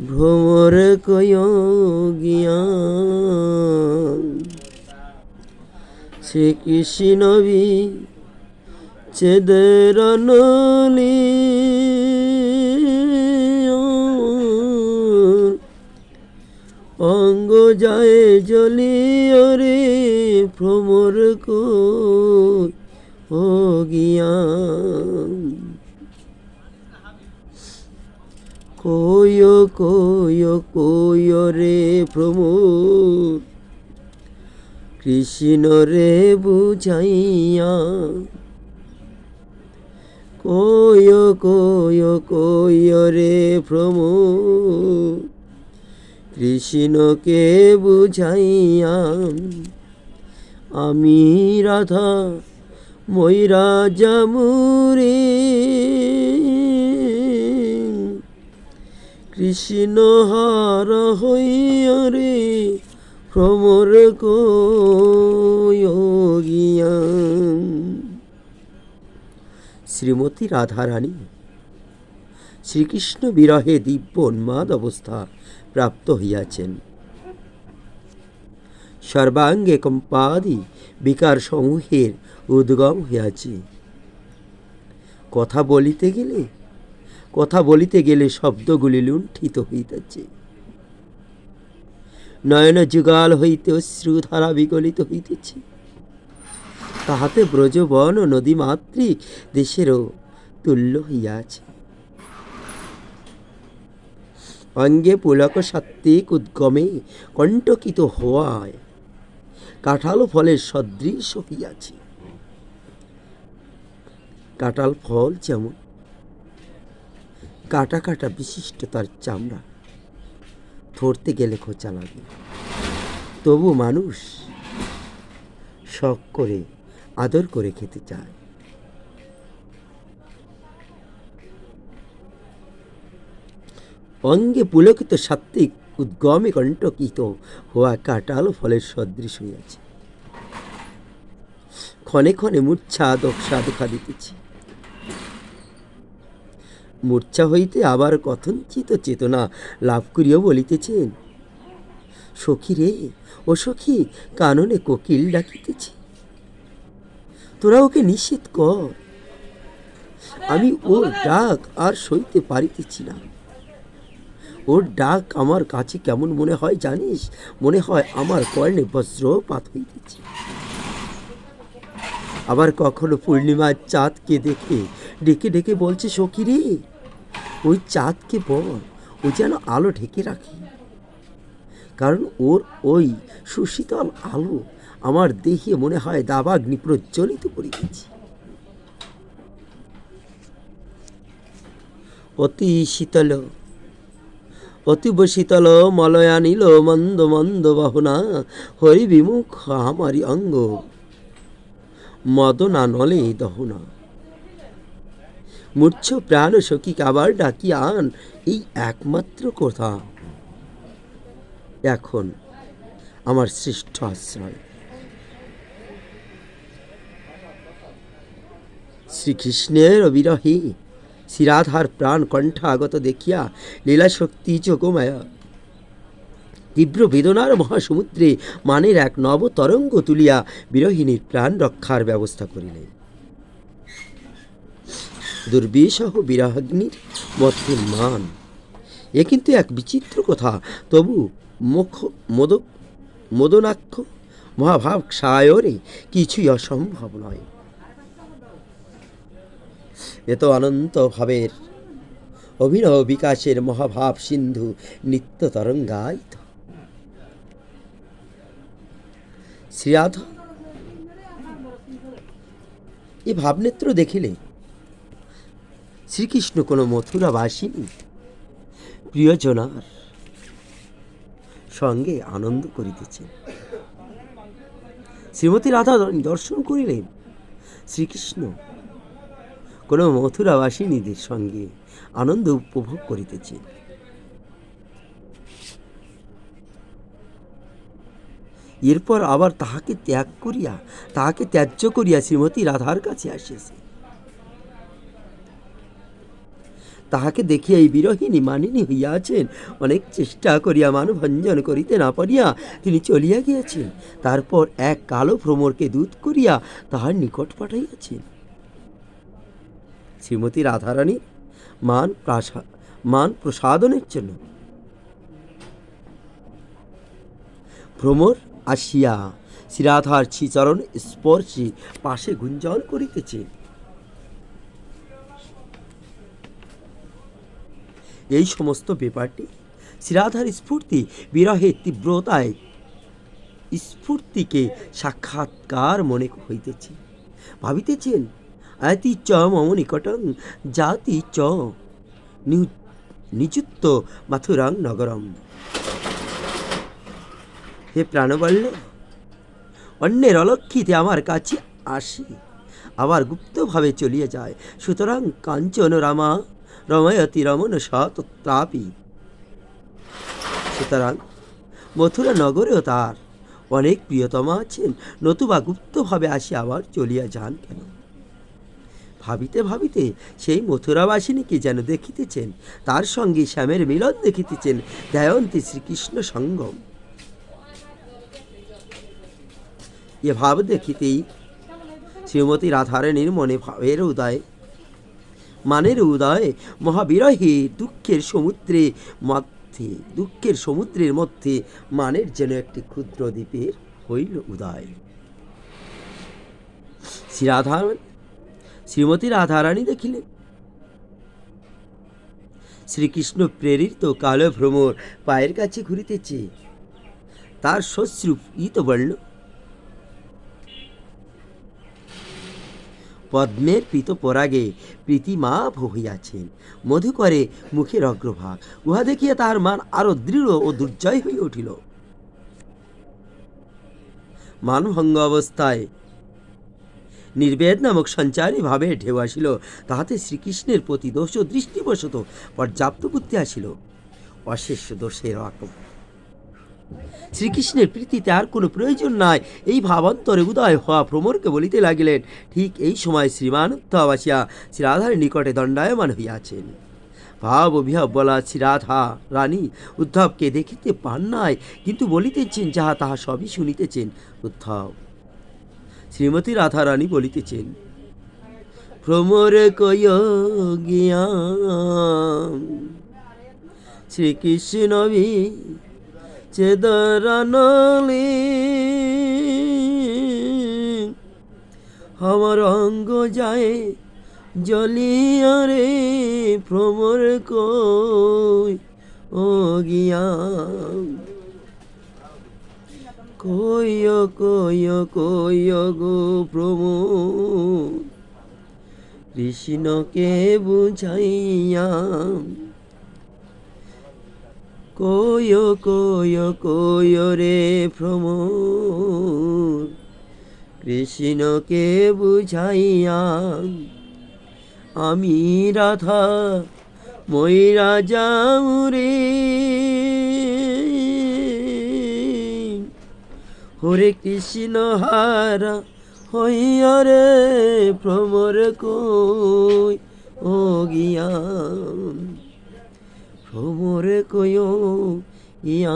ভ্রমর কয় জ্ঞান শ্রীকৃষ্ণ বি চেদের অঙ্গ যায় জলিয় রে ভ্রমর কই ও জ্ঞান কয় কয় কয় রে প্রমোদ। কৃষ্ণ রে বুঝাইয়া কয় কয় কয় রে প্রমোদ। কৃষ্ণকে বুঝাইয়া, আমি রাধা ময়রা জামুরে কৃষ্ণ হার হইয়া রে, ভ্রমর শ্রীমতী রাধারানী, শ্রীকৃষ্ণ বিরহে দিব্য উন্মাদ অবস্থা প্রাপ্ত হইয়াছেন। সর্বাঙ্গে কম্পাদি বিকার সমূহের উদ্গম হইয়াছে। কথা বলিতে গেলে কথা বলিতে গেলে শব্দগুলি লুণ্ঠিত হইতেছে। নয়ন যুগাল হইতে অশ্রুধারা বিগলিত হইতেছে। তাহাতে ব্রজবন ও নদী মাতৃক দেশেরও তুল্য হইয়াছে। অঙ্গে পুলক সাত্ত্বিক উদ্গমে কণ্টকিত হওয়ায় কাঁঠাল ফলের সদৃশ হইয়াছে। কাঁঠাল ফল যেমন কাটা কাটা বিশিষ্ট তার চামড়া। ধরতে গেলে খোঁচা লাগে। তবু মানুষ শখ করে, আদর করে খেতে চায়। অঙ্গে পুলকিত সাত্ত্বিক উদ্গমে কণ্টকিত হওয়া কাটাল ফলের সদৃশ হইয়াছে। ক্ষণে ক্ষণে মূর্ছা দক্ষা দেখা দিতেছে। মূর্ছা হইতে আবার কথঞ্চিত চেতনা লাভ করিয়া বলিতেছেন। সখী রে, ও সখী, কাননে কোকিল ডাকিতেছে। তোরা ওকে নিষেধ কর। আমি ওর ডাক আর সইতে পারিতেছি না। ওর ডাক আমার কাছে কেমন মনে হয় জানিস? মনে হয় আমার কর্ণে বজ্রপাত হইতেছে। আবার কখনো পূর্ণিমার চাঁদকে দেখে ডেকে ডেকে বলছে সখী ওই চাঁদকে বল, ও যেন আলো ঢেকে রাখে। কারণ ওর ওই সুশীতল আলো আমার দেহে মনে হয় দাবাগ্নি প্রজ্বলিত করিতেছে অতি শীতল, অতীব শীতল মলয়ানিল মন্দ মন্দ বাহনা হরি বিমুখ আমারি অঙ্গ। মদনা নলে দহনা। মূর্ছ প্রাণ সখীকে আবার ডাকি আন, এই একমাত্র কথা। এখন আমার শ্রেষ্ঠ আশ্রয়। শ্রীকৃষ্ণের বিরহে শ্রীরাধার প্রাণ কণ্ঠ আগত দেখিয়া লীলা শক্তি যোগমায়া। তীব্র বেদনার মহাসমুদ্রে মানের এক নব তরঙ্গ তুলিয়া বিরহিণীর প্রাণ রক্ষার ব্যবস্থা করিলেন। দুর্বিষহ বিরাগ্নির মধ্যে মান এ কিন্তু এক বিচিত্র কথা। তবু মুখ মোদক মদনাক্ষ মহাভাব সায়রে কিছুই অসম্ভব নয়। এ তো অনন্ত ভাবের অভিনব বিকাশের মহাভাব সিন্ধু নিত্য তরঙ্গায়িত শ্রীরাধা, এ ভাবনেত্র দেখিলে শ্রীকৃষ্ণ কোনো মথুরা বাসিনী প্রিয়জনার সঙ্গে আনন্দ করিতেছেন। শ্রীমতী রাধা দর্শন করিলেন। শ্রীকৃষ্ণ কোনো মথুরাবাসিনীদের সঙ্গে আনন্দ উপভোগ করিতেছে এরপর আবার তাহাকে ত্যাগ করিয়া, তাহাকে ত্যায্য করিয়া শ্রীমতী রাধার কাছে আসিয়াছে। তাহাকে দেখিয়া এই বিরহিণী মানিনী হইয়াছেন। অনেক চেষ্টা করিয়া মানভঞ্জন করিতে না পারিয়া তিনি চলিয়া গিয়াছেন। তারপর এক কালো ভ্রমরকে দূত করিয়া তাহার নিকট পাঠাইয়াছেন। শ্রীমতী রাধারানী, মান প্রাসা, মান প্রসাদনের জন্য। ভ্রমর আসিয়া শ্রীরাধার শ্রীচরণ স্পর্শে পাশে গুঞ্জন করিতেছে। এই সমস্ত ব্যাপারটি। শ্রীরাধার স্ফূর্তি বিরহের তীব্রতায় স্ফূর্তিকে সাক্ষাৎকার মনে হইতেছে। ভাবিতেছেন, আয়তি চ মম নিকটং, জাতি চ নিযুক্ত মাথুরাং নগরম। হে প্রাণবল্ল, অন্যের অলক্ষিতে আমার কাছে আসে। আবার গুপ্তভাবে চলিয়ে যায়। সুতরাং কাঞ্চন রামা রময়তি রমন সত্রাপি সুতরাং মথুরা নগরেও তার অনেক প্রিয়তমা আছেন। নতুবা গুপ্তভাবে আসি আবার চলিয়া যান কেন? ভাবিতে ভাবিতে সেই মথুরাবাসিনীকে যেন দেখিতেছেন? তার সঙ্গে শ্যামের মিলন দেখিতেছেন দয়ন্তী শ্রীকৃষ্ণ সঙ্গম। এ ভাব দেখিতেই শ্রীমতী রাধারানীর মনে ভাবের উদয় মানের উদয় মহাবিরহে দুঃখের সমুদ্রে মধ্যে, দুঃখের সমুদ্রের মধ্যে মানের যেন একটি ক্ষুদ্র দ্বীপের হইল উদয়। শ্রী রাধা শ্রীমতী রাধারানী দেখিলেন। শ্রীকৃষ্ণ প্রেরিত কালো ভ্রমর পায়ের কাছে ঘুরিতেছে। তার সশ্রুপ ইতবর্ণ পদ্মের পীত পরাগে প্রীতিমা হইয়াছেন মধুকরে মুখের অগ্রভাগ। উহা দেখিয়া তাহার মান আরও দৃঢ় ও দুর্জয় হইয়া উঠিল। মানভঙ্গ অবস্থায় নির্বেদ নামক সঞ্চারী ভাবে ঢেউ আসিল। তাহাতে শ্রীকৃষ্ণের প্রতি দোষ দৃষ্টিবশত পর্যাপ্ত বুদ্ধি আসিল। অশেষ দোষের আক্রমণ শ্রীকৃষ্ণের প্রীতিতে আর কোনো প্রয়োজন নাই। এই ভাবান্তরে উদয় হওয়া ভ্রমরকে বলিতে লাগিলেন, ঠিক এই সময় শ্রীমান উদ্ধব আসিয়া শ্রীরাধার নিকটে দণ্ডায়মান হইয়াছেন। ভাব অভিভাব বলা শ্রীরাধা রানী উদ্ধবকে দেখিতে পান নাই, কিন্তু বলিতেছেন, যাহা তাহা সবই শুনিতেছেন, উদ্ধব। শ্রীমতী রাধা রানী বলিতেছেন, ভ্রমর কয় গিয়া শ্রীকৃষ্ণ চেদরানলি আমার অঙ্গ যায় জলিয়া রে ভ্রমর কই? ও গিয়া। কইয় কইয় কইয় গো ভ্রমর কৃষ্ণকে বুঝাইয়া কয় কয় কয় রে ভ্রমর কৃষ্ণকে বুঝাইয়া, আমি রাধা ময়রা যাও রে। হরে কৃষ্ণ হারা হইয়া রে ভ্রমর কই, ও গিয়া ভ্রমর কয় ইয়া।